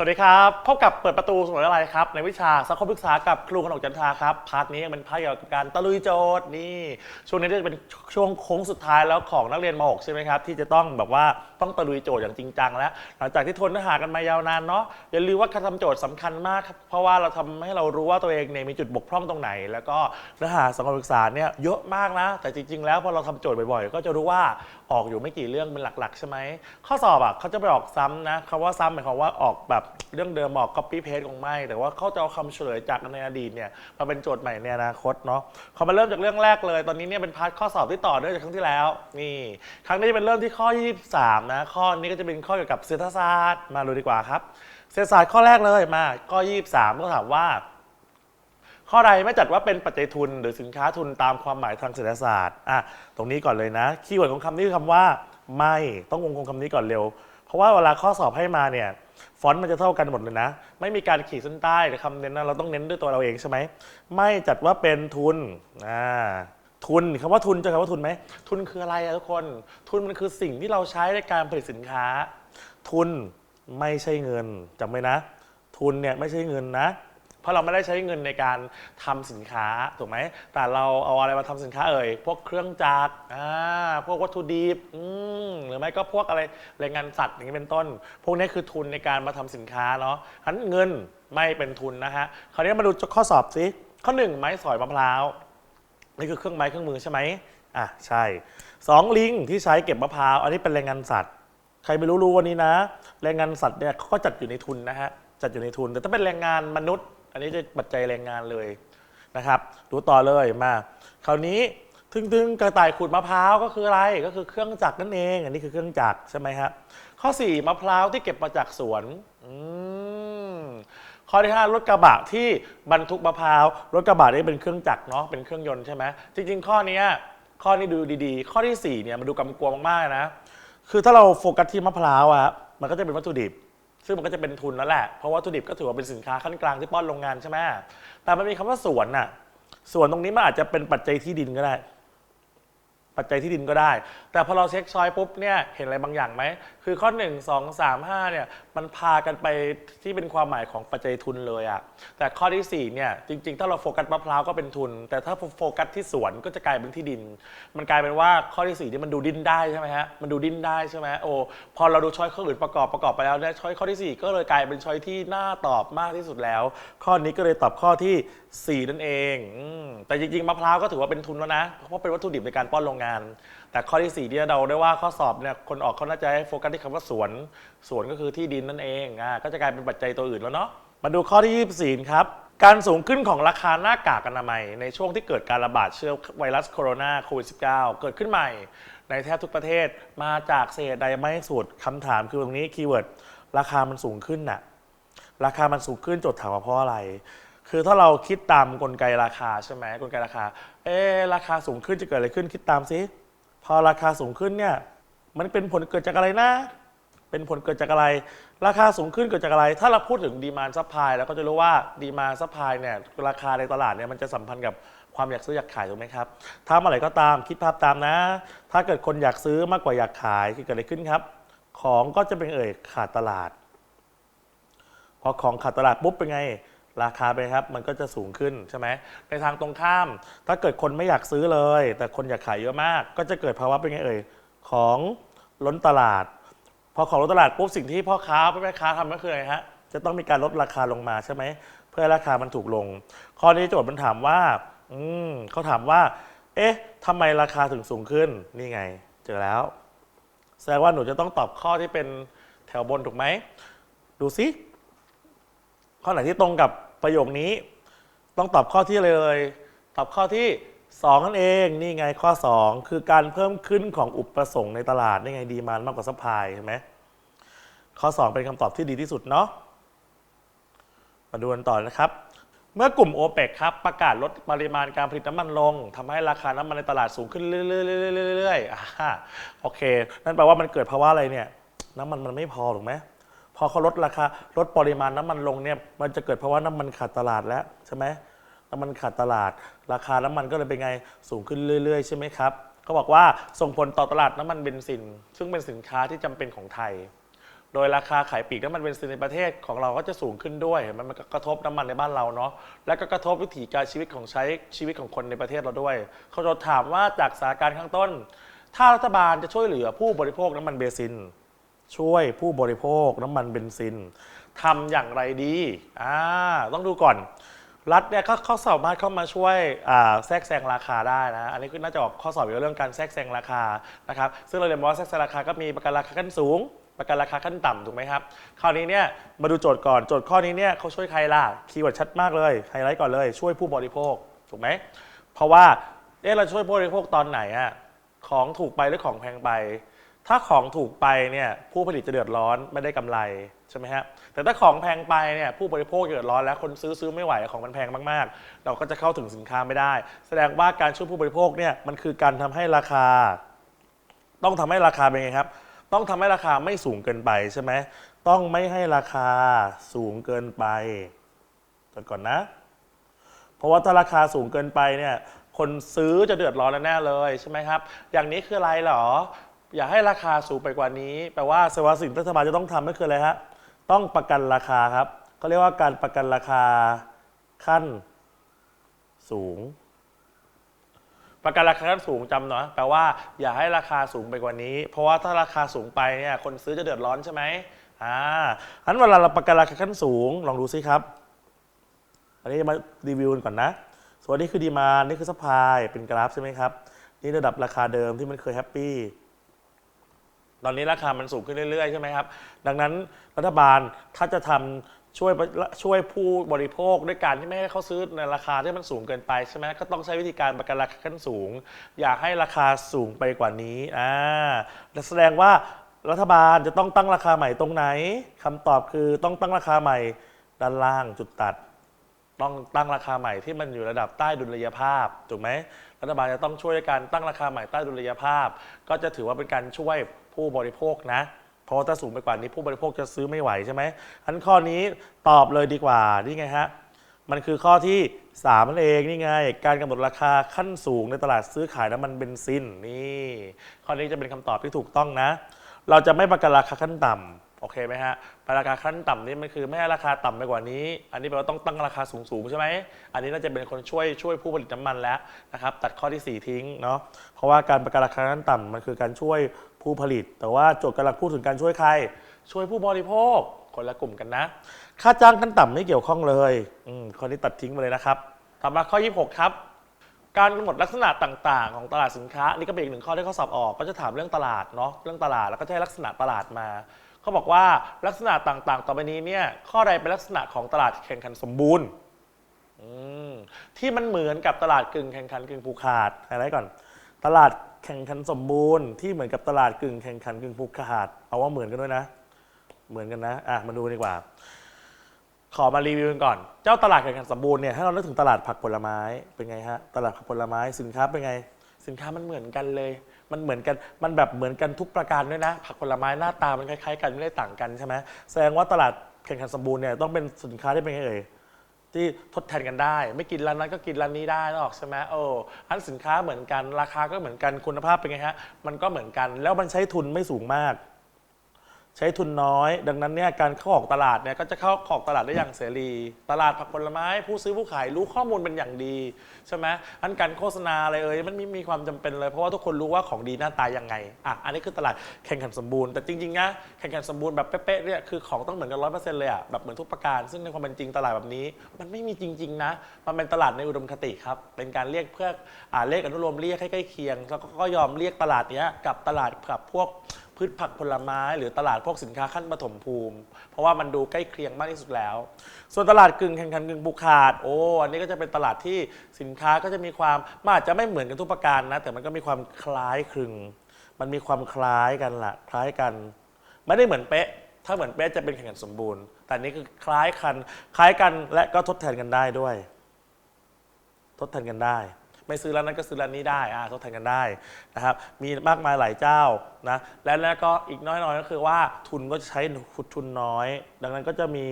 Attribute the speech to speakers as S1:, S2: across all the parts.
S1: สวัสดีครับ พบกับเปิดประตูสมุนอะไรครับ ในวิชาสังคมศึกษากับครูขนกจันทราครับ พาร์ทนี้เป็นพาร์ทเกี่ยวกับการตะลุยโจทย์นี่ ช่วงนี้จะเป็นช่วงโค้งสุดท้ายแล้วของนักเรียนม .6 ใช่ไหมครับ ที่จะต้องแบบว่าต้องตะลุยโจทย์อย่างจริงจังแล้ว หลังจากที่ทนเนื้อหากันมายาวนานเนาะอย่าลืมว่าการทำโจทย์สำคัญมากครับเพราะว่าเราทำให้เรารู้ว่าตัวเองเนี่ยมีจุดบกพร่องตรงไหน แล้วก็เนื้อหาสังคมศึกษาเนี่ยเยอะมากนะ แต่จริง ๆ แล้วพอเราทำโจทย์บ่อยๆ ก็จะรู้ว่า ออกอยู่ไม่กี่เรื่องเป็นหลักๆ ใช่ไหม ข้อสอบอะเขาจะไปออกซ้ำนะคำว่าซ้ำหมายความว่าออกแบบเรื่องเดิมออก copy paste คงไม่ แต่ว่าเขาจะเอาคำเฉลยจากในอดีตเนี่ยมาเป็นโจทย์ใหม่ในอนาคตเนาะเขามาเริ่มจากเรื่องแรกเลย ตอนนี้เนี่ยเป็นพาร์ทข้อสอบที่ต่อเนื่องจากครั้งที่แล้วนี่ครั้งนี้จะเป็นเริ่มที่ข้อ 23 นะ ข้อนี้ก็จะเป็นข้อเกี่ยวกับเศรษฐศาสตร์มาดูดีกว่าครับเศรษฐศาสตร์ข้อแรกเลยมาข้อ 23 ก็ถามว่า ข้อใดไม่จัดว่าเป็นปัจจัยทุน หรือสินค้าทุนตามความหมายทางเศรษฐศาสตร์อะตรงนี้ก่อนเลยนะ คีย์เวิร์ดของคำนี้คือคำว่าไม่ต้องวงกลมคำนี้ก่อนเร็ว เพราะว่าเวลาข้อสอบให้มาเนี่ยฟอนต์มันจะเท่ากันหมดเลยนะ ไม่มีการขีดเส้นใต้หรือคำเน้นนะเราต้องเน้นด้วยตัวเราเองใช่ไหมไม่จัดว่าเป็นทุนอ่าทุนคำว่าทุนจะคำว่าทุนไหมทุนคืออะไรอะทุกคน ทุนมันคือสิ่งที่เราใช้ในการผลิตสินค้า ทุนไม่ใช่เงินจำไว้นะ ทุนเนี่ยไม่ใช่เงินนะ ราะเราไม่ได้ใช้เงินในการทำสินค้าถูกไหมแต่เราเอาอะไรมาทำสินค้าเอ่ยพวกเครื่องจักรอ่าพวกวัตถุดิบอืมหรือไม่ก็พวกอะไรแรงงานสัตว์อย่างนี้เป็นต้น พวกนี้คือทุนในการมาทำสินค้าเนาะฉะนั้นเงินไม่เป็นทุนนะฮะคราวนี้มาดูข้อสอบสิข้อหนึ่งไม้สอยมะพร้าวนี่คือเครื่องไม้เครื่องมือใช่ไหมอะใช่สองลิงที่ใช้เก็บมะพร้าวอันนี้เป็นแรงงานสัตว์ ใครไม่รู้รู้วันนี้นะ แรงงานสัตว์เนี่ยเขาก็จัดอยู่ในทุนนะฮะจัดอยู่ในทุน แต่ถ้าเป็นแรงงานมนุษย์ อันนี้จะปัจจัยแรงงานเลยนะครับดูต่อเลยมา คราวนี้ถึงถึงกระต่ายขูดมะพร้าวก็คืออะไรก็คือเครื่องจักรนั่นเอง อันนี้คือเครื่องจักรใช่ไหมครับข้อสี่มะพร้าวที่เก็บมาจากสวนข้อที่ 5 รถกระบะที่บรรทุกมะพร้าวรถกระบะนี่เป็นเครื่องจักรเนาะเป็นเครื่องยนต์ใช่ไหมจริง ๆ ข้อนี้ข้อนี้ดูดีๆ ข้อที่4เนี่ยมันดูกำกวมมากๆนะ คือถ้าเราโฟกัสที่มะพร้าวอะครับมันก็จะเป็นวัตถุดิบ ซึ่งมันก็จะเป็นทุนแล้วแหละ เพราะวัตถุดิบก็ถือว่าเป็นสินค้าขั้นกลางที่ป้อนโรงงานใช่ไหมแต่มันมีคำว่าสวนน่ะสวนตรงนี้มันอาจจะเป็นปัจจัยที่ดินก็ได้ ปัจจัยที่ดินก็ได้แต่พอเราเช็คช้อยปุ๊บเนี่ยเห็นอะไรบางอย่างไหม คือข้อ 1 2 3 5เนี่ยมันพากันไปที่เป็นความหมายของปัจจัยทุนเลยอะแต่ข้อที่4เนี่ยจริง ๆ ถ้าเราโฟกัสมะพร้าวก็เป็นทุน แต่ถ้าโฟกัสที่สวนก็จะกลายเป็นที่ดิน มันกลายเป็นว่าข้อที่4นี่มันดูดิ้นได้ใช่ไหมฮะมันดูดิ้นได้ใช่ไหมโอ้พอเราดูช้อยข้ออื่นประกอบประกอบไปแล้วเนี่ยช้อยข้อที่ 4 ก็เลยกลายเป็นช้อยที่น่าตอบมากที่สุดแล้ว ข้อนี้ก็เลยตอบข้อที่ 4 นั่นเองอแต่จริงๆมะพร้าวก็ถือว่าเป็นทุนแล้วนะเพราะเป็นวัตถุดิบในการป้อนโรงงาน แต่ข้อที่4ที่เราได้ว่าข้อสอบเนี่ยคนออกเขาน่าจะให้โฟกัสที่คำว่าสวนสวนก็คือที่ดินนั่นเองอ่าก็จะกลายเป็นปัจจัยตัวอื่นแล้วเนาะมาดูข้อที่ 24 ครับ การสูงขึ้นของราคาหน้ากากอนามัย ในช่วงที่เกิดการระบาดเชื้อไวรัสโคโรนาโควิด -19 เกิดขึ้นใหม่ ในแทบทุกประเทศมาจากเศษใดไม่สุดคำถามคือตรงนี้คีย์เวิร์ดราคามันสูงขึ้นน่ะราคามันสูงขึ้นโจทย์ถามว่าเพราะอะไร คือถ้าเราคิดตามกลไกราคาใช่ไหมกลไกราคา เอ๊ราคาสูงขึ้นจะเกิดอะไรขึ้นคิดตามซิ อราคาสูงขึ้นเนี่ยมันเป็นผลเกิดจากอะไรนะ เป็นผลเกิดจากอะไร ราคาสูงขึ้นเกิดจากอะไร ถ้าเราพูดถึงดีมานซัพพลายแล้วก็จะรู้ว่าดีมานซัพพลายเนี่ยราคาในตลาดเนี่ยมันจะสัมพันธ์กับความอยากซื้ออยากขายถูกไหมครับ ถ้าเมื่อไหร่ก็ตามคิดภาพตามนะ ถ้าเกิดคนอยากซื้อมากกว่าอยากขายเกิดอะไรขึ้นครับ ของก็จะเป็นเอ่ยขาดตลาด พอของขาดตลาดปุ๊บเป็นไง ราคาไปครับมันก็จะสูงขึ้นใช่ไหมในทางตรงข้าม ถ้าเกิดคนไม่อยากซื้อเลย แต่คนอยากขายเยอะมาก ก็จะเกิดภาวะเป็นไงเอ่ยของล้นตลาด พอของล้นตลาดปุ๊บสิ่งที่พ่อค้าแม่ค้าทำก็คืออะไรฮะจะต้องมีการลดราคาลงมาใช่ไหมเพื่อราคามันถูกลง ข้อนี้โจทย์มันถามว่าอืมเขาถามว่า เอ๊ะทำไมราคาถึงสูงขึ้นนี่ไง เจอแล้ว แสดงว่าหนูจะต้องตอบข้อที่เป็นแถวบนถูกไหม ดูซิข้อไหนที่ตรงกับ ประโยคนี้ต้องตอบข้อที่อะไรเลย ตอบข้อที่ 2 นั่นเองนี่ไงข้อ 2 คือการเพิ่มขึ้นของอุปสงค์ในตลาดนี่ไงดีมานมากกว่าซัพพลายใช่ไหมข้อ 2 เป็นคำตอบที่ดีที่สุดเนาะมาดูกันต่อนะครับเมื่อกลุ่มโอเปกครับประกาศลดปริมาณการผลิตน้ำมันลงทำให้ราคาน้ำมันในตลาดสูงขึ้นเรื่อยๆๆๆๆๆอ่าโอเค นั่นแปลว่ามันเกิดภาวะอะไรเนี่ย น้ำมันมันไม่พอถูกไหม พอเขาลดราคาลดปริมาณน้ำมันลงเนี่ยมันจะเกิดภาวะน้ำมันขาดตลาดแล้วใช่ไหมน้ำมันขาดตลาด ราคาน้ำมันก็เลยเป็นไงสูงขึ้นเรื่อย ๆ ใช่ไหมครับเขาบอกว่าส่งผลต่อตลาดน้ำมันเบนซิน ซึ่งเป็นสินค้าที่จำเป็นของไทย โดยราคาขายปลีกน้ำมันเบนซินในประเทศของเราก็จะสูงขึ้นด้วยเห็นไหมมันก็กระทบน้ำมันในบ้านเราเนาะและก็กระทบวิถีการชีวิตของใช้ชีวิตของคนในประเทศเราด้วย เขาจะถามว่าจากสถานการณ์ข้างต้น ถ้ารัฐบาลจะช่วยเหลือผู้บริโภคน้ำมันเบนซิน ช่วยผู้บริโภคน้ำมันเบนซินทำอย่างไรดีอ่าต้องดูก่อน รัฐเนี่ยก็เขาสามารถเข้ามาช่วยแทรกแซงราคาได้นะ อันนี้คือน่าจะออกข้อสอบเกี่ยวกับเรื่องการแทรกแซงราคานะครับ ซึ่งเราเรียนมาว่าแทรกแซงราคาก็มีประกันราคาขั้นสูง ประกันราคาขั้นต่ำถูกไหมครับ คราวนี้เนี่ยมาดูโจทย์ก่อน โจทย์ข้อนี้เนี่ยเขาช่วยใครล่ะ คีย์เวิร์ดชัดมากเลยไฮไลท์ก่อนเลย ช่วยผู้บริโภคถูกไหม เพราะว่าเอ๊ะเราช่วยผู้บริโภคตอนไหนอะของถูกไปหรือของแพงไป ถ้าของถูกไปเนี่ยผู้ผลิตจะเดือดร้อนไม่ได้กำไรใช่ไหมฮะแต่ถ้าของแพงไปเนี่ยผู้บริโภคเดือดร้อนแล้วคนซื้อซื้อไม่ไหวของมันแพงมากๆ เราก็จะเข้าถึงสินค้าไม่ได้ แสดงว่าการช่วยผู้บริโภคเนี่ยมันคือการทำให้ราคา ต้องทำให้ราคาเป็นไงครับ ต้องทำให้ราคาไม่สูงเกินไปใช่ไหมต้องไม่ให้ราคาสูงเกินไปก่อนนะ เพราะว่าถ้าราคาสูงเกินไปเนี่ยคนซื้อจะเดือดร้อนแน่เลยใช่ไหมครับ อย่างนี้คืออะไรหรอ อย่าให้ราคาสูงไปกว่านี้ แปลว่าสวัสดิ์สิ่งที่รัฐบาลจะต้องทำก็คืออะไรฮะ ต้องประกันราคาครับเขาเรียกว่าการประกันราคาขั้นสูง ประกันราคาขั้นสูงจำเนาะแปลว่าอย่าให้ราคาสูงไปกว่านี้ เพราะว่าถ้าราคาสูงไปเนี่ยคนซื้อจะเดือดร้อนใช่ไหมอ่าอันเวลาเราประกันราคาขั้นสูง ลองดูซิครับ อันนี้มารีวิวกันก่อนนะ ส่วนนี้คือดีมานี่คือสปายเป็นกราฟใช่ไหมครับ นี่ระดับราคาเดิมที่มันเคยแฮปปี้ ตอนนี้ราคามันสูงขึ้นเรื่อยๆใช่ไหมครับ ดังนั้นรัฐบาลถ้าจะทำช่วยช่วยผู้บริโภคด้วยการที่ไม่ให้เขาซื้อในราคาที่มันสูงเกินไปใช่ไหมก็ต้องใช้วิธีการประกันราคาขั้นสูง อย่าให้ราคาสูงไปกว่านี้อ่าและแสดงว่ารัฐบาลจะต้องตั้งราคาใหม่ตรงไหนคำตอบคือต้องตั้งราคาใหม่ด้านล่างจุดตัด ต้องตั้งราคาใหม่ที่มันอยู่ระดับใต้ดุลยภาพถูกไหม รัฐบาลจะต้องช่วยการตั้งราคาใหม่ใต้ดุลยภาพ ก็จะถือว่าเป็นการช่วยผู้บริโภคนะเพราะถ้าสูงไปกว่านี้ผู้บริโภคจะซื้อไม่ไหวใช่ไหมอันข้อนี้ตอบเลยดีกว่านี่ไงฮะมันคือข้อที่3นั่นเองนี่ไง การกำหนดราคาขั้นสูงในตลาดซื้อขายน้ำมันเบนซินนี่ข้อนี้จะเป็นคำตอบที่ถูกต้องนะ เราจะไม่ประกันราคาขั้นต่ำ โอเคไหมฮะราคาขั้นต่ำนี่มันคือไม่ให้ราคาต่ำไปกว่านี้ อันนี้แปลว่าต้องตั้งราคาสูงๆใช่ไหม อันนี้น่าจะเป็นคนช่วยช่วยผู้ผลิตน้ำมันแล้วนะครับ ตัดข้อที่ 4 ทิ้งเนาะ เพราะว่าการประกันราคาขั้นต่ำมันคือการช่วยผู้ผลิต แต่ว่าโจทย์กำลังพูดถึงการช่วยใคร ช่วยผู้บริโภค คนละกลุ่มกันนะ ค่าจ้างขั้นต่ำไม่เกี่ยวข้องเลยอืมข้อนี้ตัดทิ้งไปเลยนะครับ ต่อมาข้อ 26 ครับ การกำหนดลักษณะต่างๆ ของตลาดสินค้า นี่ก็เป็นอีกหนึ่งข้อที่เขาสอบออก ก็จะถามเรื่องตลาดเนาะ เรื่องตลาดแล้วก็จะให้ลักษณะตลาดมา เขาบอกว่าลักษณะต่างๆ ต่อไปนี้เนี่ยข้อใดเป็นลักษณะของตลาดแข่งขันสมบูรณ์ที่มันเหมือนกับตลาดกึ่งแข่งขันกึ่งผูกขาดอะไรก่อน ตลาดแข่งขันสมบูรณ์ที่เหมือนกับตลาดกึ่งแข่งขันกึ่งผูกขาด เอาว่าเหมือนกันด้วยนะ เหมือนกันนะอะมาดูดีกว่า ขอมารีวิวกันก่อน เจ้าตลาดแข่งขันสมบูรณ์เนี่ยให้เรานึกถึงตลาดผักผลไม้เป็นไงฮะตลาดผักผลไม้สินค้าเป็นไง สินค้ามันเหมือนกันเลย มันเหมือนกันมันแบบเหมือนกันทุกประการด้วยนะ ผักผลไม้หน้าตามันคล้ายๆกันไม่ได้ต่างกันใช่ไหมแสดงว่าตลาดแข่งขันสมบูรณ์เนี่ยต้องเป็นสินค้าที่เป็นไงเอ่ยที่ทดแทนกันได้ ไม่กินร้านนั้นก็กินร้านนี้ได้หรอกใช่ไหมโอ้อันสินค้าเหมือนกันราคาก็เหมือนกันคุณภาพเป็นไงฮะมันก็เหมือนกันแล้วมันใช้ทุนไม่สูงมาก ใช้ทุนน้อย ดังนั้นเนี่ยการเข้าออกตลาดเนี่ยก็จะเข้าออกตลาดได้อย่างเสรี ตลาดผักผลไม้ ผู้ซื้อผู้ขายรู้ข้อมูลเป็นอย่างดีใช่ไหมอันการโฆษณาอะไรเอ่ยมันไม่มีความจำเป็นเลย เพราะว่าทุกคนรู้ว่าของดีหน้าตายังไงอะอันนี้คือตลาดแข่งขันสมบูรณ์แต่จริงๆนะแข่งขันสมบูรณ์แบบเป๊ะๆเนี่ยคือของต้องเหมือนกันร้อยเปอร์เซ็นต์เลยอะแบบเหมือนทุกประการ ซึ่งในความเป็นจริงตลาดแบบนี้ มันไม่มีจริง ๆ นะ มันเป็นตลาดในอุดมคติครับเป็นการเรียกเพื่ออ่าเลขอนุโลมเรียกให้ใกล้เคียง แล้วก็ยอมเรียกตลาดเนี้ยกับตลาดกับพวก พืชผักผลไม้ หรือตลาดพวกสินค้าขั้นปฐมภูมิ เพราะว่ามันดูใกล้เคียงมากที่สุดแล้ว ส่วนตลาดกึ่งแข่งขันกึ่งผูกขาดโอ้อันนี้ก็จะเป็นตลาดที่สินค้าก็จะมีความมันอาจจะไม่เหมือนกันทุกประการนะ แต่มันก็มีความคล้ายคลึง มันมีความคล้ายกันละคล้ายกัน ไม่ได้เหมือนเป๊ะ ถ้าเหมือนเป๊ะจะเป็นแข่งขันสมบูรณ์ แต่อันนี้คือคล้ายกันคล้ายกันและก็ทดแทนกันได้ด้วย ทดแทนกันได้ ไม่ซื้อร้านนั้นก็ซื้อร้านนี้ได้อ่าทดแทนกันได้นะครับมีมากมายหลายเจ้านะและแล้วก็อีกน้อยๆก็คือว่าทุนก็ใช้ทุนน้อย ดังนั้นก็จะมี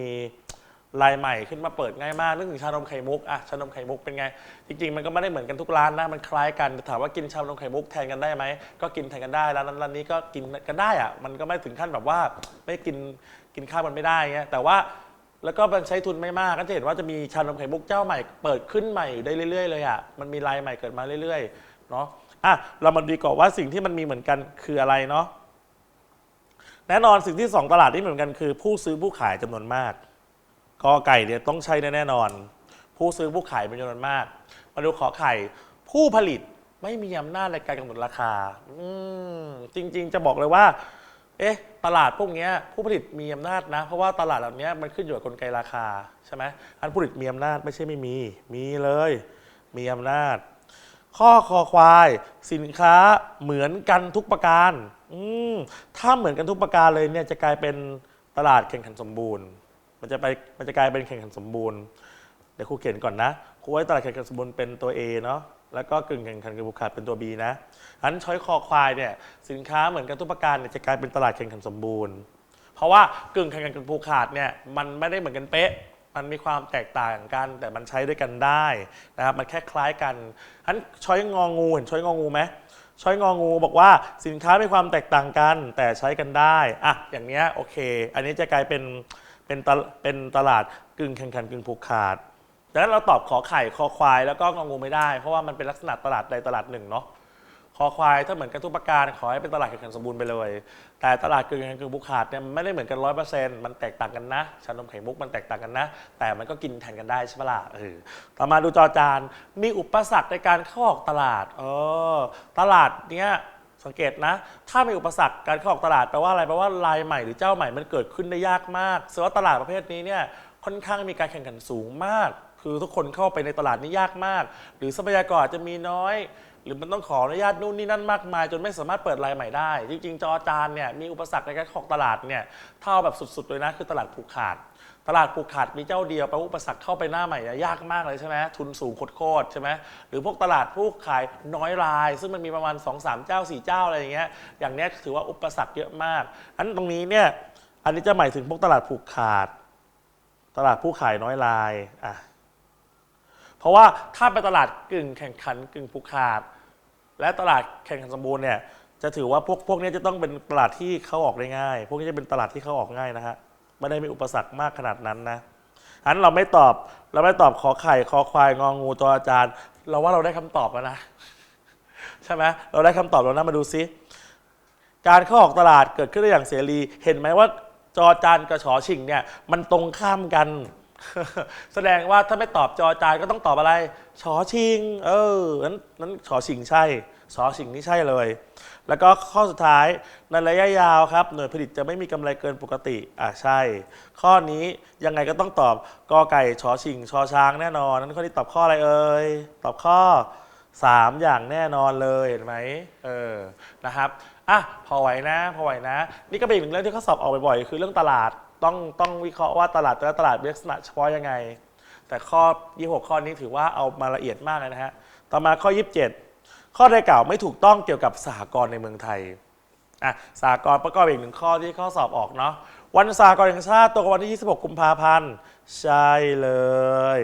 S1: ลายใหม่ขึ้นมาเปิดง่ายมากนึกถึงชานมไข่มุกอะชานมไข่มุกเป็นไง จริงๆ มันก็ไม่ได้เหมือนกันทุกร้านนะ มันคล้ายกันแต่ถามว่ากินชานมไข่มุกแทนกันได้ไหม ก็กินแทนกันได้ร้านนั้นร้านนี้ก็กินกันได้อะมันก็ไม่ถึงขั้นแบบว่าไม่กินกินข้าวมันไม่ได้เงี้ยแต่ว่า แล้วก็มันใช้ทุนไม่มากก็จะเห็นว่าจะมีชานมไข่มุกเจ้าใหม่เปิดขึ้นใหม่อยู่ได้เรื่อยๆเลยอะมันมีลายใหม่เกิดมาเรื่อยๆเนาะอะเรามาดูก่อนว่าสิ่งที่มันมีเหมือนกันคืออะไรเนาะแน่นอนสิ่งที่สองตลาดที่เหมือนกันคือ ผู้ซื้อผู้ขายจำนวนมากกอไก่เนี่ยต้องใช้แน่นอน ผู้ซื้อผู้ขายเป็นจำนวนมาก มาดูขอไข่ผู้ผลิตไม่มีอำนาจในการกำหนดราคาอืมจริง ๆ จะบอกเลยว่า เอ๊ะตลาดพวกนี้ผู้ผลิตมีอำนาจนะ เพราะว่าตลาดเหล่านี้มันขึ้นอยู่กับกลไกราคาใช่ไหมอันผู้ผลิตมีอำนาจไม่ใช่ไม่มี มีเลย มีอำนาจ ข้อคอควาย สินค้าเหมือนกันทุกประการอืถ้าเหมือนกันทุกประการเลยเนี่ยจะกลายเป็นตลาดแข่งขันสมบูรณ์ มันจะไปมันจะกลายเป็นแข่งขันสมบูรณ์เดี๋ยวครูเขียนก่อนนะครูไว้ตลาดแข่งขันสมบูรณ์เป็นตัว A เนาะ แล้วก็กึ่งแข่งขันกึ่งผูกขาดเป็นตัว B นะอันช้อยคอควายเนี่ยสินค้าเหมือนกันทุกประการเนี่ยจะกลายเป็นตลาดแข่งขันสมบูรณ์ เพราะว่ากึ่งแข่งขันกึ่งผูกขาดเนี่ยมันไม่ได้เหมือนกันเป๊ะ มันมีความแตกต่างกัน แต่มันใช้ด้วยกันได้นะครับมันแค่คล้ายกันอันช้อยงองูเห็นช้อยงองูไหมช้อยงองูบอกว่าสินค้ามีความแตกต่างกัน แต่ใช้กันได้อะอย่างเนี้ยโอเค อันนี้จะกลายเป็นเป็นเป็นตลาดกึ่งแข่งขันกึ่งผูกขาด ดังนั้นเราตอบขอไข่คอควายแล้วก็งองูไม่ได้ เพราะว่ามันเป็นลักษณะตลาดใดตลาดหนึ่งเนาะคอควายถ้าเหมือนกันทุกประการขอให้เป็นตลาดแข่งขันสมบูรณ์ไปเลย แต่ตลาดกึ่งแข่งขันกึ่งบุกขาดเนี่ยไม่ได้เหมือนกันร้อยเปอร์เซ็นต์มันแตกต่างกันนะชานมไข่มุกมันแตกต่างกันนะ แต่มันก็กินแทนกันได้ใช่ไหมล่ะเออต่อมาดูจอจานมีอุปสรรคในการเข้าออกตลาดเออตลาดเนี้ยสังเกตนะ ถ้ามีอุปสรรคการเข้าออกตลาดแปลว่าอะไรแปลว่าลายใหม่หรือเจ้าใหม่มันเกิดขึ้นได้ยากมากแสดงว่าตลาดประเภทนี้เนี่ยค่อนข้างมีการแข่งขันสูงมาก คือทุกคนเข้าไปในตลาดนี่ยากมาก หรือทรัพยากรอาจจะมีน้อย หรือมันต้องขออนุญาตนู่นนี่นั่นมากมาย จนไม่สามารถเปิดรายใหม่ได้ จริงๆ จอจานเนี่ยมีอุปสรรคในการเข้าออกตลาดเนี่ยเท่าแบบสุดๆเลยนะคือตลาดผูกขาด ตลาดผูกขาดมีเจ้าเดียวแปลว่าอุปสรรคเข้าไปหน้าใหม่อยากมากเลยใช่ไหมทุนสูงโคตรๆใช่ไหมหรือพวกตลาดผู้ขายน้อยราย ซึ่งมันมีประมาณ 2 3 เจ้า 4 เจ้าอะไรอย่างเงี้ยอย่างเนี้ยถือว่าอุปสรรคเยอะมากอันตรงนี้เนี่ยอันนี้จะหมายถึงพวกตลาดผูกขาด ตลาดผู้ขายน้อยรายอะ ราะว่าถ้าเป็นตลาดกึ่งแข่งขันกึ่งผูกขาด และตลาดแข่งขันสมบูรณ์เนี่ยจะถือว่าพวกพวกนี้จะต้องเป็นตลาดที่เข้าออกได้ง่าย พวกนี้จะเป็นตลาดที่เข้าออกง่ายนะฮะไม่ได้มีอุปสรรคมากขนาดนั้นนะอันเราไม่ตอบเราไม่ตอบขอไข่คอควายงองูตัวอาจารย์ เราว่าเราได้คำตอบแล้วนะใช่ไหมเราได้คำตอบแล้วนะมาดูซิการเข้าออกตลาดเกิดขึ้นได้อย่างเสรี เห็นไหมว่าจอจานกับฉอชิงเนี่ยมันตรงข้ามกัน แสดงว่าถ้าไม่ตอบจอจานก็ต้องตอบอะไรชอชิง เออ นั้นนั้นชอชิงใช่ชอชิงนี่ใช่เลย แล้วก็ข้อสุดท้ายในระยะยาวครับ หน่วยผลิตจะไม่มีกำไรเกินปกติอะใช่ ข้อนี้ยังไงก็ต้องตอบกอไก่ชอชิงชอช้างแน่นอน นั้นข้อนี้ตอบข้ออะไรเอ่ยตอบข้อ 3 อย่างแน่นอนเลยเห็นไหมเออนะครับอะพอไหวนะ พอไหวนะ นี่ก็เป็นอีกหนึ่งเรื่องที่เขาสอบออกบ่อยๆคือเรื่องตลาด ต้องต้องวิเคราะห์ว่าตลาดแต่ละตลาดมีลักษณะเฉพาะยังไง แต่ข้อ 26 ข้อนี้ถือว่าเอามาละเอียดมากเลยนะฮะ ต่อมาข้อ 27 ข้อใดกล่าวไม่ถูกต้องเกี่ยวกับสหกรณ์ในเมืองไทยอะสหกรณ์ประกอบอีกหนึ่งข้อที่ข้อสอบออกเนาะวันสหกรณ์แห่งชาติตรงกับวันที่ 26 กุมภาพันธ์ ใช่เลย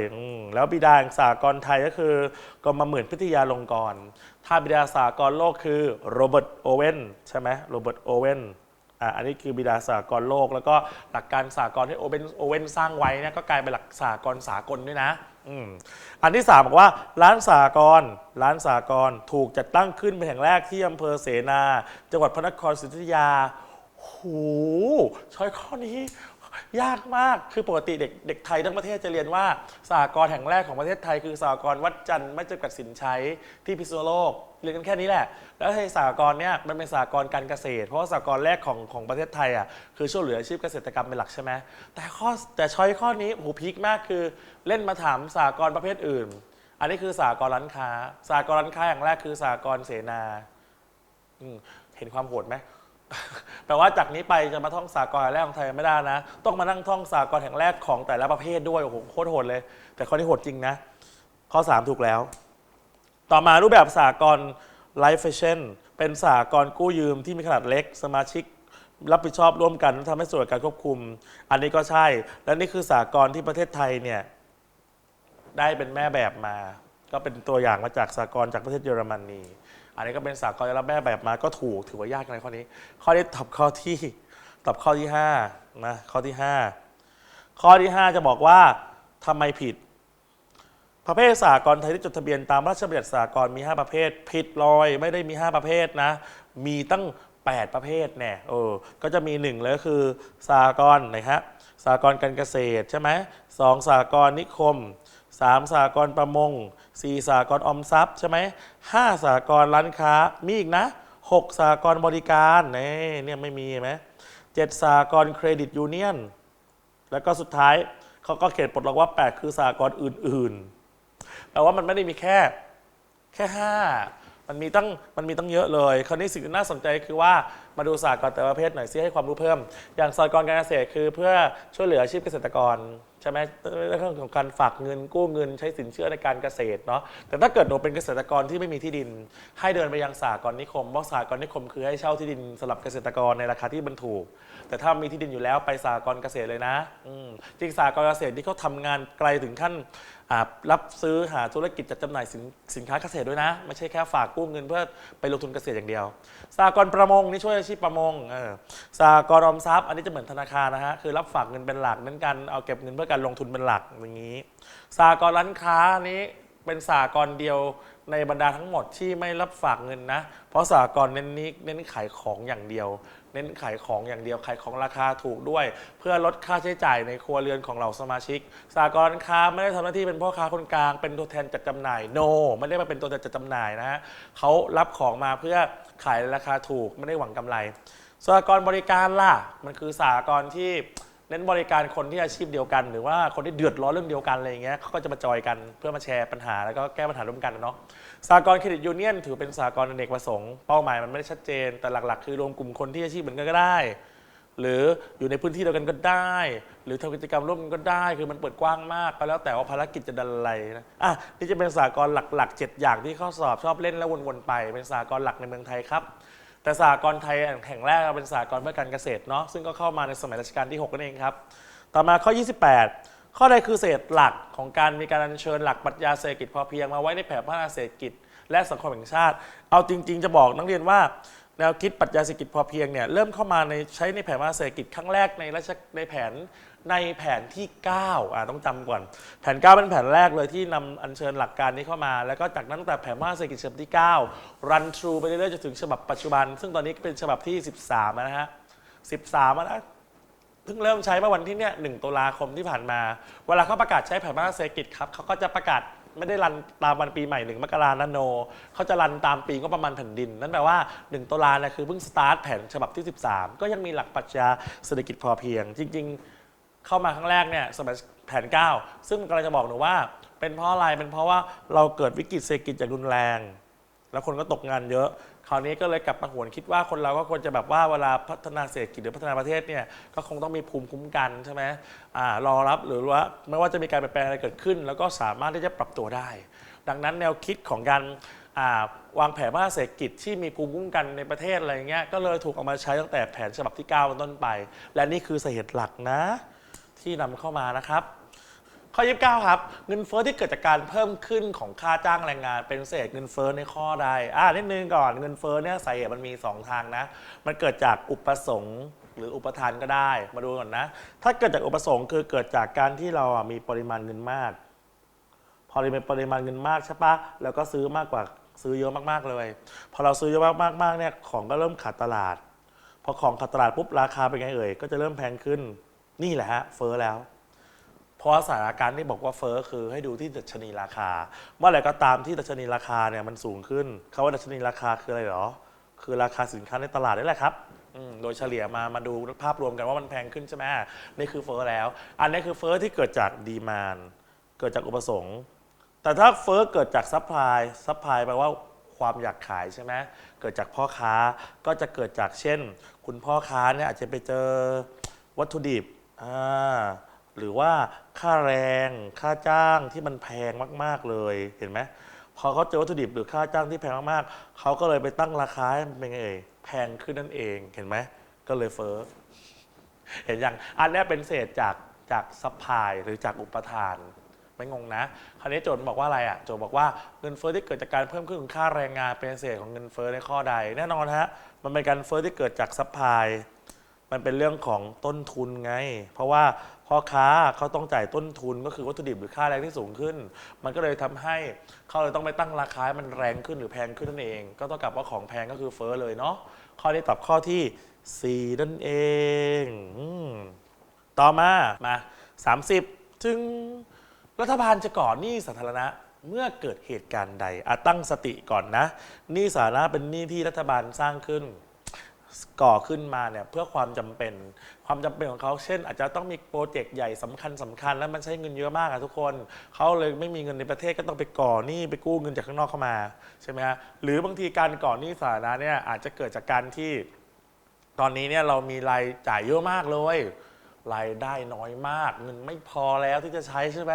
S1: แล้วบิดาแห่งสหกรณ์ไทยก็คือกรมหมื่นพิทยาลงกรณ์ถ้าบิดาสหกรณ์โลกคือโรเบิร์ตโอเวนใช่ไหมโรเบิร์ตโอเวน อันนี้คือบิดาสากลโลก แล้วก็หลักการสากลที่โอเวนโอเวนสร้างไว้เนี่ยก็กลายเป็นหลักสากลสากลด้วยนะอันที่3บอกว่าร้านสากลร้านสากลถูกจัดตั้งขึ้นเป็นแห่งแรกที่อำเภอเสนา จังหวัดพระนครศรีอยุธยาโหช้อยข้อนี้ ยากมากคือปกติเด็กเด็กไทยทั้งประเทศจะเรียนว่าสหกรณ์แห่งแรกของประเทศไทย คือสหกรณ์วัดจันทร์ไม่จำกัดสินใช้ที่พิษณุโลกเรียนกันแค่นี้แหละ แล้วในสหกรณ์เนี่ยมันเป็นสหกรณ์การเกษตร เพราะว่าสหกรณ์แรกของของประเทศไทยอะคือช่วยเหลืออาชีพเกษตรกรรมเป็นหลักใช่ไหมแต่ข้อแต่ช้อยข้อนี้โหพีคมากคือเล่นมาถามสหกรณ์ประเภทอื่น อันนี้คือสหกรณ์ร้านค้าสหกรณ์ร้านค้าอย่างแรกคือสหกรณ์เสนาเห็นความโหดไหม แปลว่าจากนี้ไปจะมาท่องสากลแห่งแรกของไทยไม่ได้นะ ต้องมานั่งท่องสากลแห่งแรกของแต่ละประเภทด้วยโอ้โหโคตรโหดเลย แต่ข้อนี้โหดจริงนะ ข้อ 3 ถูกแล้ว ต่อมารูปแบบสากลไลฟ์แฟชั่นเป็นสากลกู้ยืมที่มีขนาดเล็กสมาชิกรับผิดชอบร่วมกันทำให้ส่วนการควบคุม อันนี้ก็ใช่ และนี่คือสากลที่ประเทศไทยเนี่ยได้เป็นแม่แบบมา ก็เป็นตัวอย่างมาจากสากลจากประเทศเยอรมนี อันนี้ก็เป็นสากลรับแม่แบบมาก็ถูกถือว่ายากในข้อนี้ ข้อนี้ตอบข้อที่ตอบข้อที่ห้านะข้อที่ห้าข้อที่ห้าจะบอกว่าทำไมผิด ประเภทสากลไทยที่จดทะเบียนตามราชบัญญัติสากลมี 5 ประเภท ผิดลอยไม่ได้มี 5 ประเภทนะ มีตั้ง 8 ประเภทแน่เออก็จะมี1เลยก็คือสากลนะฮะสากลการเกษตรใช่ไหมสองสากลนิคม 3 สากลประมง 4สากลออมทรัพย์ใช่ไหมห้าสากลร้านค้ามีอีกนะ6สากลบริการเนี่ยเนี่ยไม่มีไหมเจ็ดสากลเครดิตยูเนียนแล้วก็สุดท้ายเขาก็เขียนปลดล็อกว่า 8 คือสากลอื่นๆแปลว่ามันไม่ได้มีแค่แค่ห้ามันมีตั้งมันมีตั้งเยอะเลย คราวนี้สิ่งที่น่าสนใจคือว่ามาดูสากลแต่ละประเภทหน่อยซิให้ความรู้เพิ่ม อย่างสากลการเกษตรคือเพื่อช่วยเหลืออาชีพเกษตรกร ใช่ไหมเรื่องของการฝากเงินกู้เงินใช้สินเชื่อในการเกษตรเนาะแต่ถ้าเกิดหนูเป็นเกษตรกรที่ไม่มีที่ดิน ให้เดินไปยังสากรนิคมเพราะสากรนิคมคือให้เช่าที่ดินสำหรับเกษตรกรในราคาที่มันถูก แต่ถ้ามีที่ดินอยู่แล้วไปสากรเกษตรเลยนะจริงสากรเกษตรที่เขาทำงานไกลถึงขั้น รับซื้อหาธุรกิจจัดจำหน่ายสินสินค้าเกษตรด้วยนะ ไม่ใช่แค่ฝากกู้เงินเพื่อไปลงทุนเกษตรอย่างเดียวสหกรณ์ประมงนี่ช่วยอาชีพประมงเออสหกรณ์ออมทรัพย์อันนี้จะเหมือนธนาคารนะฮะคือรับฝากเงินเป็นหลักเน้นการเอาเก็บเงินเพื่อการลงทุนเป็นหลักอย่างนี้สหกรณ์ร้านค้านี้เป็นสหกรณ์เดียวในบรรดาทั้งหมดที่ไม่รับฝากเงินนะ เพราะสหกรณ์เน้นนี้เน้นขายของอย่างเดียว เน้นขายของอย่างเดียวขายของราคาถูกด้วย เพื่อลดค่าใช้จ่ายในครัวเรือนของเราสมาชิกสากลค้าไม่ได้ทำหน้าที่เป็นพ่อค้าคนกลางเป็นตัวแทนจัดจำหน่าย no ไม่ได้มาเป็นตัวแทนจัดจำหน่ายนะฮะเขารับของมาเพื่อขายราคาถูกไม่ได้หวังกำไรสากลบริการล่ะมันคือสากลที่ เน้นบริการคนที่อาชีพเดียวกัน หรือว่าคนที่เดือดร้อนเรื่องเดียวกันอะไรอย่างเงี้ยเขาก็จะมาจอยกันเพื่อมาแชร์ปัญหาแล้วก็แก้ปัญหาร่วมกันนะเนาะสากลเครดิตยูเนียนถือเป็นสากลอเนกประสงค์เป้าหมายมันไม่ได้ชัดเจน แต่หลัก ๆ คือรวมกลุ่มคนที่อาชีพเหมือนกันก็ได้ หรืออยู่ในพื้นที่เดียวกันก็ได้ หรือทำกิจกรรมร่วมกันก็ได้ คือมันเปิดกว้างมากก็แล้วแต่ว่าภารกิจจะดันอะไรนะอะนี่จะเป็นสากลหลักๆ 7 อย่างที่ข้อสอบชอบเล่นแล้ววนๆไป เป็นสากลหลักในเมืองไทยครับ แต่สากลไทยแห่งแรกเป็นสากลเพื่อการเกษตรเนาะซึ่งก็เข้ามาในสมัยรัชกาลที่6นั่นเองครับ ต่อมาข้อ 28 ข้อใดคือเศษหลักของการมีการอัญเชิญหลักปรัชญาเศรษฐกิจพอเพียงมาไว้ในแผนพัฒนาเศรษฐกิจ และสังคมแห่งชาติ เอาจริง ๆ จะบอกนักเรียนว่าแนวคิดปรัชญาเศรษฐกิจพอเพียงเนี่ยเริ่มเข้ามาในใช้ในแผนพัฒนาเศรษฐกิจครั้งแรกในรัชในแผน ในแผนที่ 9อ่าต้องจำก่อน แผน 9 เป็นแผนแรกเลยที่นำอัญเชิญหลักการนี้เข้ามา แล้วก็จากนั้นตั้งแต่แผนพัฒนาเศรษฐกิจฉบับที่ 9 รันทรูไปเรื่อยๆจนถึงฉบับปัจจุบัน ซึ่งตอนนี้เป็นฉบับที่ 13แล้วนะฮะ13แล้วนะเพิ่งเริ่มใช้เมื่อวันที่เนี่ยหนึ่งตุลาคมที่ผ่านมา เวลาเขาประกาศใช้แผนพัฒนาเศรษฐกิจครับเขาก็จะประกาศไม่ได้รันตามวันปีใหม่หนึ่งมกรานโน เขาจะรันตามปีก็ประมาณแผ่นดิน นั่นแปลว่า1ตุลาเนี่ยคือเพิ่งสตาร์ทแผนฉบับที่ 13 ก็ยังมีหลักปรัชญาเศรษฐกิจพอเพียง จริง ๆ เข้ามาครั้งแรกเนี่ยสมัยแผน 9 ซึ่งกำลังจะบอกหนูว่า เป็นเพราะอะไรเป็นเพราะว่าเราเกิดวิกฤตเศรษฐกิจอย่างรุนแรง แล้วคนก็ตกงานเยอะ คราวนี้ก็เลยกลับมาหวนคิดว่าคนเราก็ควรจะแบบว่าเวลาพัฒนาเศรษฐกิจหรือพัฒนาประเทศเนี่ยก็คงต้องมีภูมิคุ้มกันใช่ไหมอ่ารอรับหรือว่าไม่ว่าจะมีการเปลี่ยนแปลงอะไรเกิดขึ้น แล้วก็สามารถที่จะปรับตัวได้ ดังนั้นแนวคิดของการวางแผนพัฒนาเศรษฐกิจที่มีภูมิคุ้มกันในประเทศอะไรเงี้ยก็เลยถูกเอามาใช้ตั้งแต่แผนฉบับที่ 9 เป็นต้นไป และนี่คือสาเหตุหลักนะ ที่นำเข้ามานะครับ ข้อ 29 ครับ เงินเฟ้อที่เกิดจากการเพิ่มขึ้นของค่าจ้างแรงงาน เป็นเศษเงินเฟ้อในข้อใดอ่านิดนึงก่อนเงินเฟ้อเนี่ยสาเหตุมันมี 2 ทางนะ มันเกิดจากอุปสงค์หรืออุปทานก็ได้ มาดูก่อนนะ ถ้าเกิดจากอุปสงค์คือเกิดจากการที่เราอะมีปริมาณเงินมาก พอเรามีปริมาณเงินมากใช่ปะแล้วก็ซื้อมากกว่าซื้อเยอะมากๆเลย พอเราซื้อเยอะมากๆเนี่ยของก็เริ่มขาดตลาด พอของขาดตลาดปุ๊บราคาเป็นไงเอ่ยก็จะเริ่มแพงขึ้น นี่แหละฮะเฟ้อแล้ว เพราะสถานการณ์ที่บอกว่าเฟอ้อคือให้ดูที่ดัชนีราคา เมื่อไหร่ก็ตามที่ดัชนีราคาเนี่ยมันสูงขึ้นคาว่าดัชนีราคาคืออะไรหรอ คือราคาสินค้าในตลาดนี่แหละครับโดยเฉลี่ยมามาดูภาพรวมกันว่ามันแพงขึ้นใช่ไหมนี่คือเฟอ้อแล้ว อันนี้คือเฟอ้อที่เกิดจากดีมานเกิดจากอุปสงค์แต่ถ้าเฟอ้อเกิดจากซัพพลายซัพพลายแปลว่าความอยากขายใช่ไหมเกิดจากพ่อค้าก็จะเกิดจากเช่น คุณพ่อค้าเนี่ยอาจจะไปเจอวัตถุดิบ อ่าหรือว่าค่าแรงค่าจ้างที่มันแพงมาก ๆเลยเห็นไหมพอเขาเจอวัตถุดิบหรือค่าจ้างที่แพงมากๆเขาก็เลยไปตั้งราคาให้มันเป็นไงเอ่ยแพงขึ้นนั่นเองเห็นไหมก็เลยเฟ้อเห็นยังอันนี้เป็นเศษจากจากซัพพลายหรือจากอุปทาน ไม่งงนะคราวนี้โจทย์บอกว่าอะไรอะโจทย์บอกว่าเงินเฟ้อที่เกิดจากการเพิ่มขึ้นของค่าแรงงานเป็นเศษของเงินเฟ้อในข้อใด แน่นอนฮะมันเป็นการเฟ้อที่เกิดจากซัพพลาย มันเป็นเรื่องของต้นทุนไง เพราะว่าพ่อค้าเขาต้องจ่ายต้นทุนก็คือวัตถุดิบหรือค่าแรงที่สูงขึ้น มันก็เลยทำให้เขาเลยต้องไปตั้งราคาให้มันแรงขึ้นหรือแพงขึ้นนั่นเอง ก็ต้องกลับว่าของแพงก็คือเฟ้อเลยเนาะข้อนี้ตอบข้อที่ 4 นั่นเองอต่อมามา 30จึงรัฐบาลจะก่อหนี้สาธารณะเมื่อเกิดเหตุการณ์ใดอะตั้งสติก่อนนะหนี้สาธารณะเป็นหนี้ที่รัฐบาลสร้างขึ้น ก่อขึ้นมาเนี่ยเพื่อความจำเป็น ความจำเป็นของเขาเช่น อาจจะต้องมีโปรเจกต์ใหญ่สำคัญสคัญ แล้วมันใช้เงินเยอะมากอะทุกคนเขาเลยไม่มีเงินในประเทศก็ต้องไปก่อหนี้ไปกู้เงินจากข้างนอกเข้ามาใช่ไหมฮะหรือบางทีการก่อหนี้สาธารณะเนี่ยอาจจะเกิดจากการที่ ตอนนี้เนี่ยเรามีรายจ่ายเยอะมากเลยรายได้น้อยมากเงินไม่พอแล้วที่จะใช้ใช่ไหม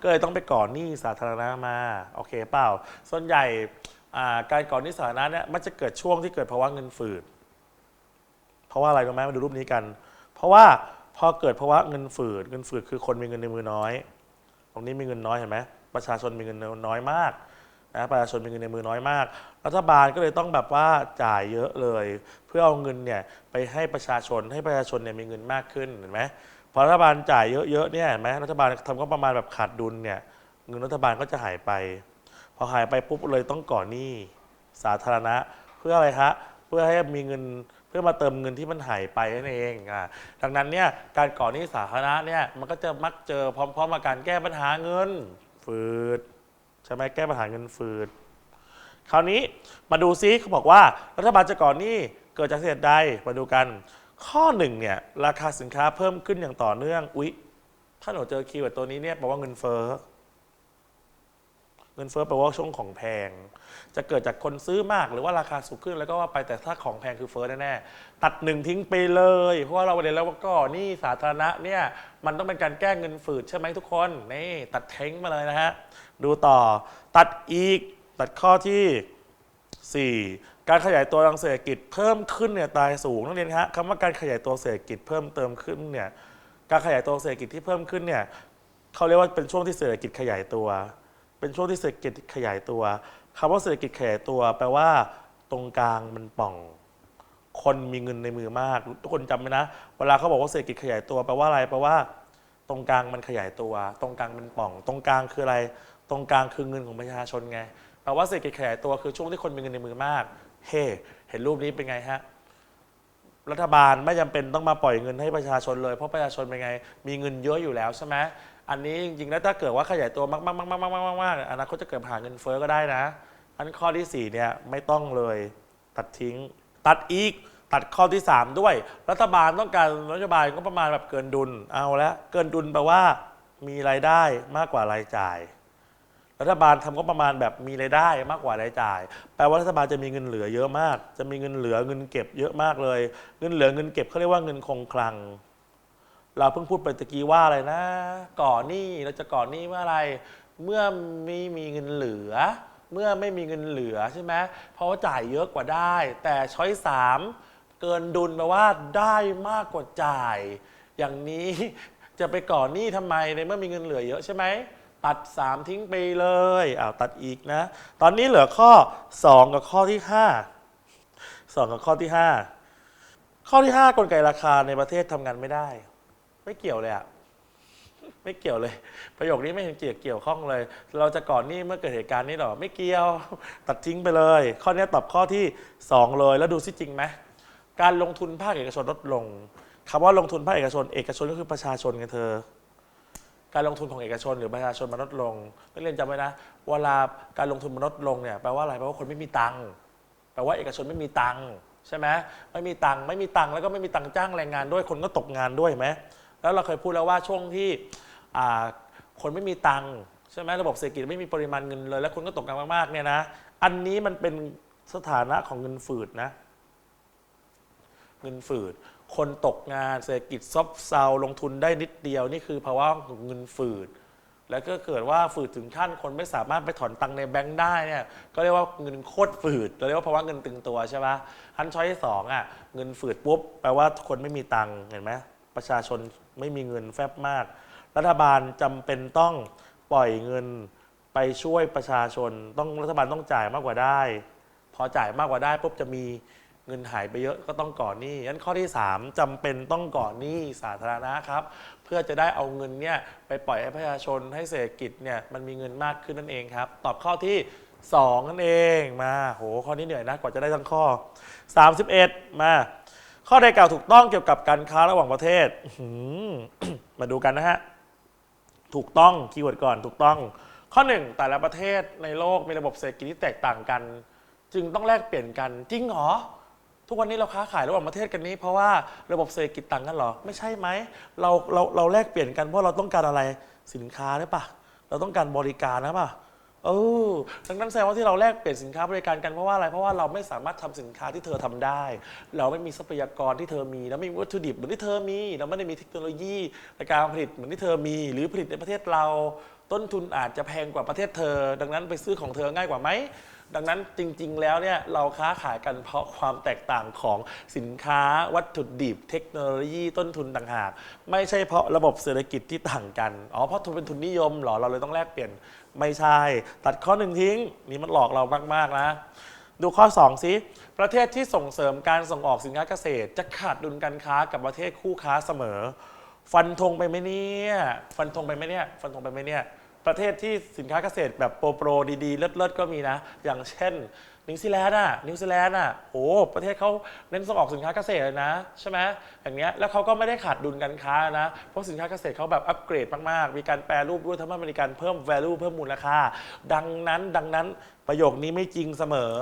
S1: ก็เลยต้องไปก่อหนี้สาธารณะมาโอเคเปล่า ส่วนใหญ่การก่อหนี้สาธารณะเนี่ยมันจะเกิดช่วงที่เกิดภาวะเงินฝืด ราะว่าอะไรรู้ไหมมาดูรูปนี้กัน เพราะว่าพอเกิดภาวะเงินฝืดเงินฝืดคือคนมีเงินในมือน้อย ตรงนี้มีเงินน้อยเห็นไหมประชาชนมีเงินน้อยมากนะประชาชนมีเงินในมือน้อยมาก รัฐบาลก็เลยต้องแบบว่าจ่ายเยอะเลย เพื่อเอาเงินเนี่ยไปให้ประชาชนให้ประชาชนเนี่ยมีเงินมากขึ้นเห็นไหมพอรัฐบาลจ่ายเยอะๆเนี่ยเห็นไหมรัฐบาลทำก็ประมาณแบบขาดดุลเนี่ยเงินรัฐบาลก็จะหายไป พอหายไปปุ๊บเลยต้องก่อหนี้สาธารณะ เพื่ออะไรฮะเพื่อให้มีเงิน พื่อมาเติมเงินที่มันหายไปนั่นเองอะดังนั้นเนี่ยการก่อหนี้สาธารณะเนี่ยมันก็จะมักเจอพร้อมๆกับการแก้ปัญหาเงินฝืดใช่ไหมแก้ปัญหาเงินฝืดคราวนี้มาดูซิเขาบอกว่ารัฐบาลจะก่อนหนี้เกิดจากเหตุใดมาดูกัน ข้อหนึ่งเนี่ยราคาสินค้าเพิ่มขึ้นอย่างต่อเนื่องอุ๊ยถ้าหนูเจอคีย์เวิร์ดตัวนี้เนี่ยแปลว่าเงินเฟ้อ เงินเฟ้อแปลว่าช่วงของแพง จะเกิดจากคนซื้อมากหรือว่าราคาสูงขึ้นแล้วก็ว่าไปแต่ถ้าของแพงคือเฟ้อแน่ๆตัดหนึ่งทิ้งไปเลย เพราะว่าเราเรียนแล้วว่าก่อนหนี้สาธารณะเนี่ยมันต้องเป็นการแก้เงินฝืดใช่ไหมทุกคนนี่ตัดเท้งมาเลยนะฮะดูต่อตัดอีกตัดข้อที่ 4 การขยายตัวทางเศรษฐกิจเพิ่มขึ้นเนี่ยตายสูงนักเรียนฮะคำว่าการขยายตัวเศรษฐกิจเพิ่มเติมขึ้นเนี่ยการขยายตัวเศรษฐกิจที่เพิ่มขึ้นเนี่ยเขาเรียกว่าเป็นช่วงที่เศรษฐกิจขยายตัว เป็นช่วงที่เศรษฐกิจขยายตัวคำว่าเศรษฐกิจขยายตัว แปลว่าตรงกลางมันป่อง คนมีเงินในมือมาก ทุกคนจำไว้นะ เวลาเขาบอกว่าเศรษฐกิจขยายตัวแปลว่าอะไรแปลว่า ตรงกลางมันขยายตัว ตรงกลางมันป่อง ตรงกลางคืออะไร ตรงกลางคือเงินของประชาชนไงแปลว่าเศรษฐกิจขยายตัวคือช่วงที่คนมีเงินในมือมาก เฮ้เห็นรูปนี้เป็นไงฮะรัฐบาลไม่จำเป็นต้องมาปล่อยเงินให้ประชาชนเลย เพราะประชาชนเป็นไง มีเงินเยอะอยู่แล้วใช่ไหม อันนี้จริงๆแล้วถ้าเกิดว่าขยายตัวมากๆๆๆๆๆๆอนาคตจะเกิดปัญหาเงินเฟ้อก็ได้นะ อันข้อที่สี่เนี่ยไม่ต้องเลยตัดทิ้ง ตัดอีกตัดข้อที่ 3 ด้วย รัฐบาลต้องการนโยบายก็ประมาณแบบเกินดุลเอาละเกินดุลแปลว่า มีรายได้มากกว่ารายจ่าย รัฐบาลทำก็ประมาณแบบมีรายได้มากกว่ารายจ่าย แปลว่ารัฐบาลจะมีเงินเหลือเยอะมาก จะมีเงินเหลือเงินเก็บเยอะมากเลย เงินเหลือเงินเก็บเขาเรียกว่าเงินคงคลัง เราเพิ่งพูดไปตะกี้ว่าอะไรนะ ก่อนหนี้เราจะก่อนหนี้เมื่อไร เมื่อไม่มีเงินเหลือ เมื่อไม่มีเงินเหลือใช่ไหมเพราะว่าจ่ายเยอะกว่าได้ แต่ช้อยสามเกินดุลแปลว่าได้มากกว่าจ่าย อย่างนี้จะไปก่อนหนี้ทำไมในเมื่อมีเงินเหลือเยอะใช่ไหมตัด 3 ทิ้งไปเลยอ้าวตัดอีกนะ ตอนนี้เหลือข้อ 2 กับข้อที่ 5 2 กับข้อที่ 5 ข้อที่ 5 กลไกราคาในประเทศทำงานไม่ได้ ไม่เกี่ยวเลยอะไม่เกี่ยวเลย ประโยคนี้ไม่เห็นเกี่ยวเกี่ยวข้องเลย เราจะก่อนหนี้เมื่อเกิดเหตุการณ์นี้หรอไม่เกี่ยวตัดทิ้งไปเลย ข้อนี้ตอบข้อที่ 2 เลยแล้วดูซิจริงไหมการลงทุนภาคเอกชนลดลงคำว่าลงทุนภาคเอกชน เอกชนก็คือประชาชนไงเธอ การลงทุนของเอกชนหรือประชาชนมันลดลงนักเรียนจำไว้นะเวลาการลงทุนมันลดลงเนี่ยแปลว่าอะไรแปลว่าคนไม่มีตังค์แปลว่าเอกชนไม่มีตังค์ใช่ไหมไม่มีตังค์ไม่มีตังค์แล้วก็ไม่มีตังค์จ้างแรงงานด้วยคนก็ตกงานด้วยไหม แล้วเราเคยพูดแล้วว่าช่วงที่คนไม่มีตังค์ใช่ไหมระบบเศรษฐกิจไม่มีปริมาณเงินเลย แล้วคนก็ตกงานมากๆเนี่ยนะ อันนี้มันเป็นสถานะของเงินฝืดนะ เงินฝืด คนตกงานเศรษฐกิจซบเซาลงทุนได้นิดเดียวนี่คือภาวะของเงินฝืด แล้วก็เกิดว่าฝืดถึงขั้นคนไม่สามารถไปถอนตังค์ในแบงค์ได้เนี่ยก็เรียกว่าเงินโคตรฝืดเราเรียกว่าภาวะเงินตึงตัวใช่ปะขั้นช้อยที่สองอะเงินฝืดปุ๊บแปลว่าคนไม่มีตังค์เห็นไหม ประชาชนไม่มีเงินแฟบมาก รัฐบาลจำเป็นต้องปล่อยเงินไปช่วยประชาชน ต้องรัฐบาลต้องจ่ายมากกว่าได้ พอจ่ายมากกว่าได้ปุ๊บจะมีเงินหายไปเยอะก็ต้องก่อนหนี้งั้นข้อที่ 3จำเป็นต้องก่อนหนี้สาธารณะครับ เพื่อจะได้เอาเงินเนี่ยไปปล่อยให้ประชาชนให้เศรษฐกิจเนี่ยมันมีเงินมากขึ้นนั่นเองครับ ตอบข้อที่ 2 นั่นเองมาโหข้อนี้เหนื่อยนะกว่าจะได้ทั้งข้อ 31 มา ข้อใดกล่าวถูกต้องเกี่ยวกับการค้าระหว่างประเทศ มาดูกันนะฮะ ถูกต้องคีย์เวิร์ดก่อนถูกต้อง ข้อหนึ่งแต่ละประเทศในโลกมีระบบเศรษฐกิจที่แตกต่างกัน จึงต้องแลกเปลี่ยนกัน จริงเหรอ ทุกวันนี้เราค้าขายระหว่างประเทศกันนี้ เพราะว่าระบบเศรษฐกิจต่างกันหรอ ไม่ใช่ไหม เราเราเราแลกเปลี่ยนกันเพราะเราต้องการอะไรสินค้าหรือปะเราต้องการบริการนะปะ เออดังนั้นแสดงว่าที่เราแลกเปลี่ยนสินค้าบริการกันเพราะว่าอะไร เพราะว่าเราไม่สามารถทำสินค้าที่เธอทำได้ เราไม่มีทรัพยากรที่เธอมีเราไม่มีวัตถุดิบเหมือนที่เธอมี เราไม่ได้มีเทคโนโลยีในการผลิตเหมือนที่เธอมี หรือผลิตในประเทศเรา ต้นทุนอาจจะแพงกว่าประเทศเธอ ดังนั้นไปซื้อของเธอง่ายกว่าไหมดังนั้นจริง ๆ แล้วเนี่ยเราค้าขายกันเพราะความแตกต่างของสินค้าวัตถุดิบ เทคโนโลยีต้นทุนต่างหาก ไม่ใช่เพราะระบบเศรษฐกิจที่ต่างกันอ๋อเพราะทุนเป็นทุนนิยมเหรอเราเลยต้องแลกเปลี่ยน ไม่ใช่ ตัดข้อหนึ่งทิ้ง นี่มันหลอกเรามากๆนะ ดูข้อ 2 สิ ประเทศที่ส่งเสริมการส่งออกสินค้าเกษตร จะขาดดุลการค้ากับประเทศคู่ค้าเสมอ ฟันธงไปไหมเนี่ย ฟันธงไปไหมเนี่ย ฟันธงไปไหมเนี่ย ประเทศที่สินค้าเกษตรแบบโปรโปรดีๆ เลิศๆก็มีนะ อย่างเช่นนิวซีแลนด์อะนิวซีแลนด์อะโอ้ประเทศเขาเน้นส่งออกสินค้าเกษตรเลยนะ ใช่ไหมอย่างเงี้ยแล้วเขาก็ไม่ได้ขาดดุลการค้านะ เพราะสินค้าเกษตรเขาแบบอัปเกรดมากๆ มีการแปรรูปด้วยทำให้มีการเพิ่ม value เพิ่มมูลค่า ดังนั้นดังนั้นประโยคนี้ไม่จริงเสมอ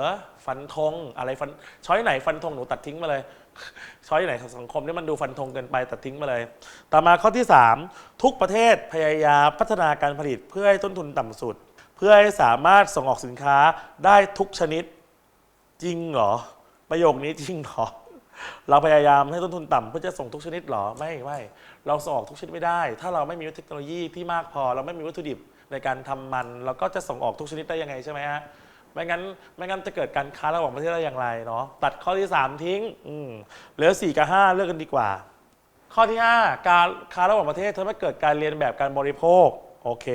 S1: ฟันธงอะไรฟันช้อยไหนฟันธงหนูตัดทิ้งมาเลย ช้อยไหนสังคมนี่มันดูฟันธงเกินไปตัดทิ้งมาเลย ต่อมาข้อที่ 3 ทุกประเทศพยายามพัฒนาการผลิตเพื่อให้ต้นทุนต่ำสุด เพื่อให้สามารถส่งออกสินค้าได้ทุกชนิดจริงเหรอ ประโยคนี้จริงเหรอเราพยายามให้ต้นทุนต่ำเพื่อจะส่งทุกชนิดเหรอไม่ไม่เราส่งออกทุกชนิดไม่ได้ ถ้าเราไม่มีเทคโนโลยีที่มากพอ เราไม่มีวัตถุดิบในการทำมัน เราก็จะส่งออกทุกชนิดได้ยังไงใช่ไหมฮะ ไม่งั้นไม่งั้นจะเกิดการค้าระหว่างประเทศได้อย่างไรเนาะตัดข้อที่ 3 ทิ้งอืมเหลือ 4 กับ 5 เลือกกันดีกว่า ข้อที่ 5 การค้าระหว่างประเทศทำให้เกิดการเรียนแบบการบริโภคโอเค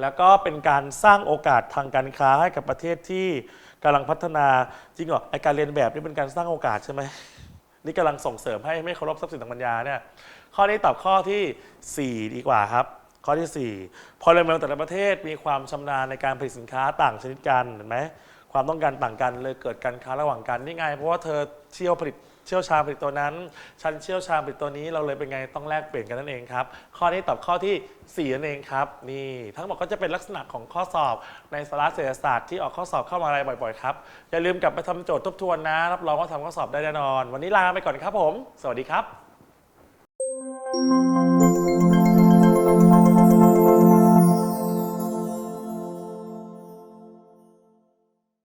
S1: แล้วก็เป็นการสร้างโอกาสทางการค้าให้กับประเทศที่กำลังพัฒนาจริงเหรอไอการเรียนแบบนี่เป็นการสร้างโอกาสใช่ไหมนี่กำลังส่งเสริมให้ไม่เคารพทรัพย์สินทางปัญญาเนี่ยข้อนี้ตอบข้อทีสี่4 ดีกว่าครับ ข้อที่ 4 พลเมืองแต่ละประเทศมีความชำนาญในการผลิตสินค้าต่างชนิดกันเห็นไหมความต้องการต่างกันเลยเกิดการค้าระหว่างกันนี่ไง เพราะว่าเธอเชี่ยวผลิตเชี่ยวชาญผลิตตัวนั้น ฉันเชี่ยวชาญผลิตตัวนี้เราเลยเป็นไงต้องแลกเปลี่ยนกันนั่นเองครับ ข้อนี้ตอบข้อที่4นั่นเองครับ นี่ทั้งหมดก็จะเป็นลักษณะของข้อสอบในสาระเศรษฐศาสตร์ที่ออกข้อสอบเข้ามาอะไรบ่อยๆครับ อย่าลืมกลับไปทำโจทย์ทบทวนนะ รับรองว่าทำข้อสอบได้แน่นอน วันนี้ลาไปก่อนครับผม สวัสดีครับ